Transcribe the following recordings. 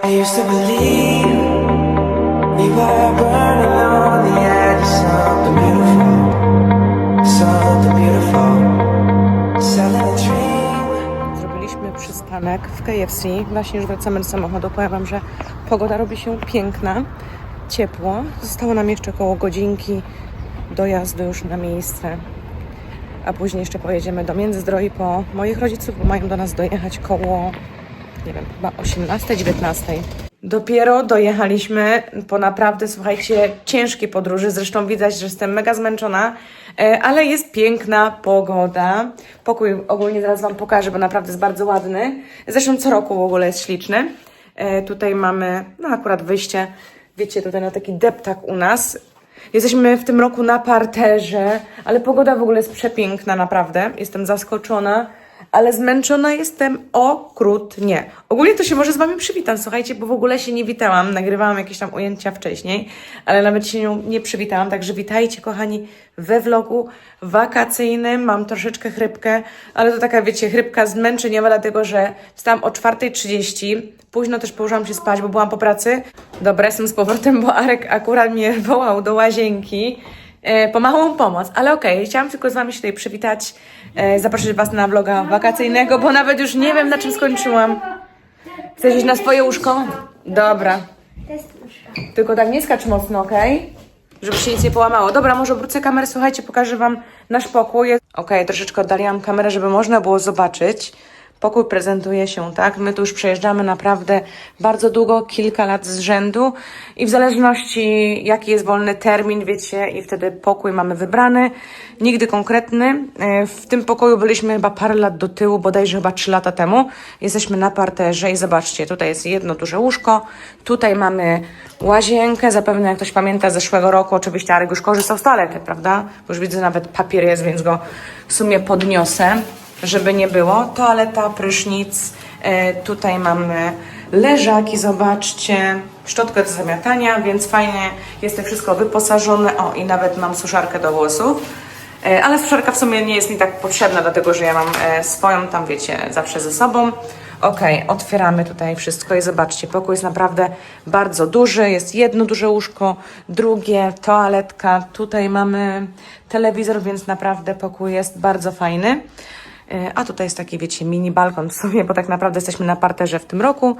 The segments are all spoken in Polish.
I used to believe we were burning on the edge of something beautiful, something beautiful, selling a dream. Zrobiliśmy przystanek w KFC. Właśnie już wracamy do samochodu. Powiem Wam, że pogoda robi się piękna, ciepło. Zostało nam jeszcze około godzinki dojazdu już na miejsce. A później jeszcze pojedziemy do Międzyzdroi po moich rodziców, bo mają do nas dojechać koło, nie wiem, chyba 18, 19. Dopiero dojechaliśmy po naprawdę, słuchajcie, ciężkiej podróży. Zresztą widać, że jestem mega zmęczona, e, ale jest piękna pogoda. Pokój ogólnie zaraz Wam pokażę, bo naprawdę jest bardzo ładny. Zresztą co roku w ogóle jest śliczny. E, Tutaj mamy, no akurat wyjście, wiecie, tutaj na taki deptak u nas. Jesteśmy w tym roku na parterze, ale pogoda w ogóle jest przepiękna, naprawdę. Jestem zaskoczona, ale zmęczona jestem okrutnie. Ogólnie to się może z Wami przywitam, słuchajcie, bo w ogóle się nie witałam. Nagrywałam jakieś tam ujęcia wcześniej, ale nawet się nią nie przywitałam. Także witajcie, kochani, we vlogu wakacyjnym. Mam troszeczkę chrypkę, ale to taka, wiecie, chrypka zmęczeniowa, dlatego że wstałam o 4.30. Późno też położyłam się spać, bo byłam po pracy. Dobra, jestem z powrotem, bo Arek akurat mnie wołał do łazienki po małą pomoc, ale okej, chciałam tylko z Wami się tutaj przywitać, e, zaprosić Was na vloga wakacyjnego, bo nawet już nie wiem, na czym skończyłam. Chcesz iść na swoje łóżko? Dobra. Tylko tak nie skacz mocno, okej? Żeby się nic nie połamało. Dobra, może obrócę kamerę, słuchajcie, pokażę Wam nasz pokój. Okej, troszeczkę oddaliłam kamerę, żeby można było zobaczyć. Pokój prezentuje się tak. My tu już przejeżdżamy naprawdę bardzo długo, kilka lat z rzędu i w zależności jaki jest wolny termin, wiecie, i wtedy pokój mamy wybrany, nigdy konkretny. E, W tym pokoju byliśmy chyba parę lat do tyłu, bodajże chyba trzy lata temu. Jesteśmy na parterze i zobaczcie, tutaj jest jedno duże łóżko, tutaj mamy łazienkę, zapewne jak ktoś pamięta z zeszłego roku, oczywiście Arek już korzystał z toalety, prawda? Bo już widzę nawet papier jest, więc go w sumie podniosę żeby nie było. Toaleta, prysznic. E, tutaj mamy leżaki, zobaczcie. Szczotkę do zamiatania, więc fajnie jest to wszystko wyposażone. O, i nawet mam suszarkę do włosów. E, ale suszarka w sumie nie jest mi tak potrzebna, dlatego że ja mam e, swoją tam, wiecie, zawsze ze sobą. Ok, otwieramy tutaj wszystko i zobaczcie, pokój jest naprawdę bardzo duży. Jest jedno duże łóżko, drugie, toaletka. Tutaj mamy telewizor, więc naprawdę pokój jest bardzo fajny. E, A tutaj jest taki, wiecie, mini balkon w sumie, bo tak naprawdę jesteśmy na parterze w tym roku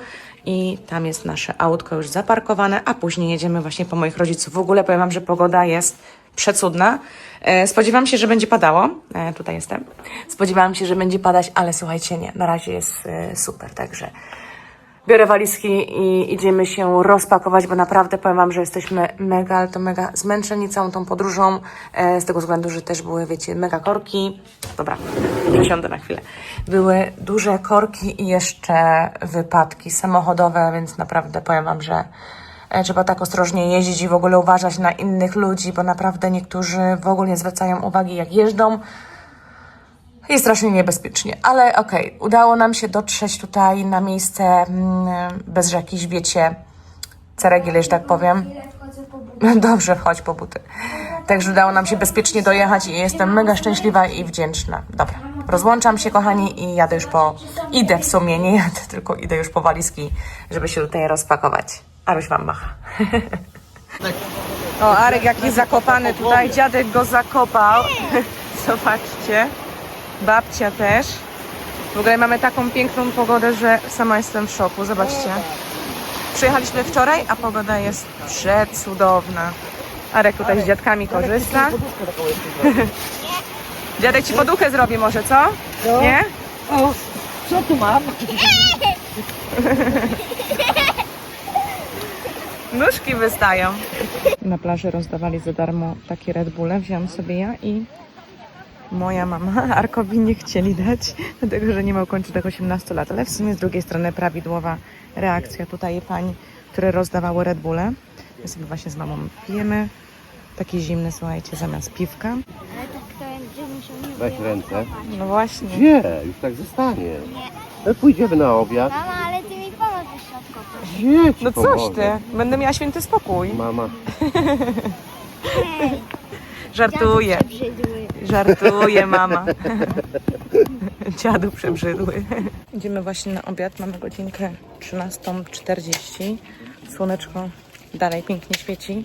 i tam jest nasze autko już zaparkowane, a później jedziemy właśnie po moich rodziców. W ogóle powiem Wam, że pogoda jest przecudna. E, Spodziewam się, że będzie padało. E, Tutaj jestem. Spodziewałam się, że będzie padać, ale słuchajcie, nie, na razie jest super, także biorę walizki i idziemy się rozpakować, bo naprawdę powiem Wam, że jesteśmy mega, ale to mega zmęczeni całą tą podróżą, e, z tego względu, że też były, wiecie, mega korki. Dobra, przesiądę na chwilę. Były duże korki i jeszcze wypadki samochodowe, więc naprawdę powiem Wam, że e, trzeba tak ostrożnie jeździć i w ogóle uważać na innych ludzi, bo naprawdę niektórzy w ogóle nie zwracają uwagi, jak jeżdżą. Jest strasznie niebezpiecznie, ale okej, udało nam się dotrzeć tutaj na miejsce mm, bez jakichś, wiecie, ceregiel, że tak powiem. Dobrze, chodź po buty. Także udało nam się bezpiecznie dojechać i jestem mega szczęśliwa i wdzięczna. Dobra, rozłączam się, kochani, i jadę już po... Idę w sumie, nie jadę, tylko idę już po walizki, żeby się tutaj rozpakować. Aruś wam macha. O, Arek jaki zakopany tutaj, dziadek go zakopał. Zobaczcie. Babcia też. W ogóle mamy taką piękną pogodę, że sama jestem w szoku. Zobaczcie. Przyjechaliśmy wczoraj, a pogoda jest przecudowna. Arek tutaj z dziadkami korzysta. Dziadek ci poduchę zrobi może, co? Nie? O, co tu mam? Nóżki wystają. Na plaży rozdawali za darmo takie Red Bulle. Wziąłam sobie ja i moja mama. Arkowi nie chcieli dać, dlatego że nie ma ukończonych 18 lat. Ale w sumie z drugiej strony prawidłowa reakcja. Tutaj pań, które rozdawały Red Bulle. My sobie właśnie z mamą pijemy. Taki zimny, słuchajcie, zamiast piwka. Ale tak to będzie musiał nie Weź ręce. No właśnie. Gdzie? Już tak zostanie. No pójdziemy na obiad. Mama, ale ty mi pomożesz odkopać. Gdzie ci No coś ty. Będę miała święty spokój. Mama. Żartuję. Brzydły. Żartuję, mama. dziadu przebrzydły. Idziemy właśnie na obiad, mamy godzinkę 13.40. Słoneczko dalej pięknie świeci,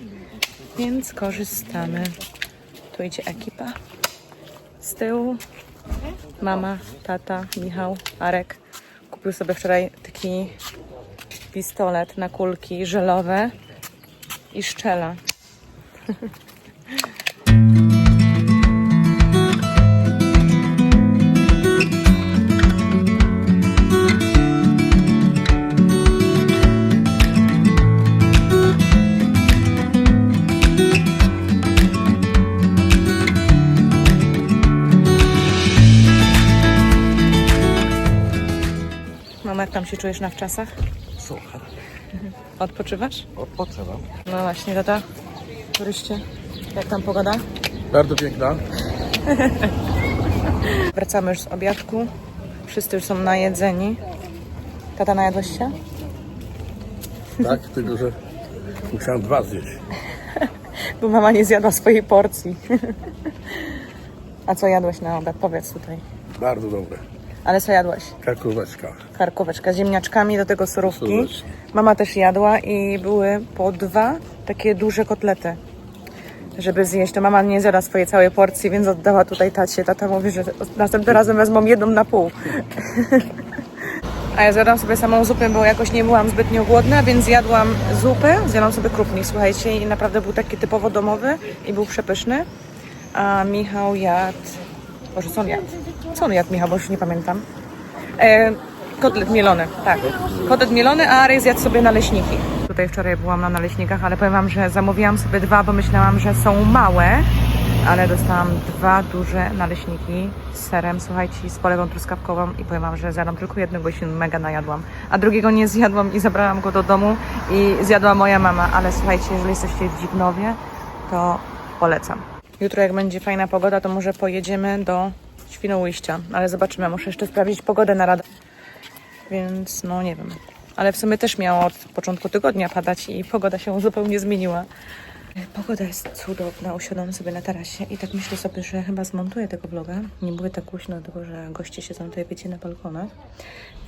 więc korzystamy. Tu idzie ekipa. Z tyłu mama, tata, Michał, Arek. Kupił sobie wczoraj taki pistolet na kulki żelowe i szczela. się czujesz na wczasach? Super. Odpoczywasz? Odpoczywam. No właśnie, tata, turyście. Jak tam pogoda? Bardzo piękna. Wracamy już z obiadku. Wszyscy już są najedzeni. Tata, najadłeś się? Tak, tylko że musiałem dwa zjeść. Bo mama nie zjadła swojej porcji. A co jadłeś na obiad? Powiedz tutaj. Bardzo dobre. Ale co jadłeś? Karkóweczka. Karkóweczka z ziemniaczkami, do tego surówki. Suróweczki. Mama też jadła i były po dwa takie duże kotlety. Żeby zjeść, to mama nie zjadła swojej całej porcji, więc oddała tutaj tacie. Tata mówi, że następnym razem wezmą jedną na pół. A ja zjadłam sobie samą zupę, bo jakoś nie byłam zbytnio głodna, więc zjadłam zupę, zjadłam sobie krupnik, słuchajcie, i naprawdę był taki typowo domowy i był przepyszny. A Michał jadł... Boże, co on jadł? Co on jadł, Michał, bo już nie pamiętam. E, kotlet mielony, tak. Kotlet mielony, a Arek zjadł sobie naleśniki. Tutaj wczoraj byłam na naleśnikach, ale powiem Wam, że zamówiłam sobie dwa, bo myślałam, że są małe, ale dostałam dwa duże naleśniki z serem, słuchajcie, i z polewą truskawkową i powiem Wam, że zjadłam tylko jednego, bo się mega najadłam, a drugiego nie zjadłam i zabrałam go do domu i zjadła moja mama, ale słuchajcie, jeżeli jesteście w Dziwnowie, to polecam. Jutro jak będzie fajna pogoda, to może pojedziemy do Świnoujścia, ale zobaczymy, muszę jeszcze sprawdzić pogodę na radę. Więc no nie wiem. Ale w sumie też miało od początku tygodnia padać i pogoda się zupełnie zmieniła. Pogoda jest cudowna, usiadłam sobie na tarasie i tak myślę sobie, że chyba zmontuję tego vloga. Nie było tak głośno, dlatego że goście siedzą tutaj, wiecie, na balkonach.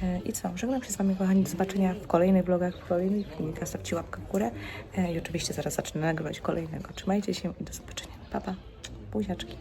E, I co, żegnam się z Wami, kochani, do zobaczenia w kolejnych vlogach, w kolejnych filmikach. Stawcie łapkę w górę e, i oczywiście zaraz zacznę nagrywać kolejnego. Trzymajcie się i do zobaczenia. Pa, pa. Buziaczki.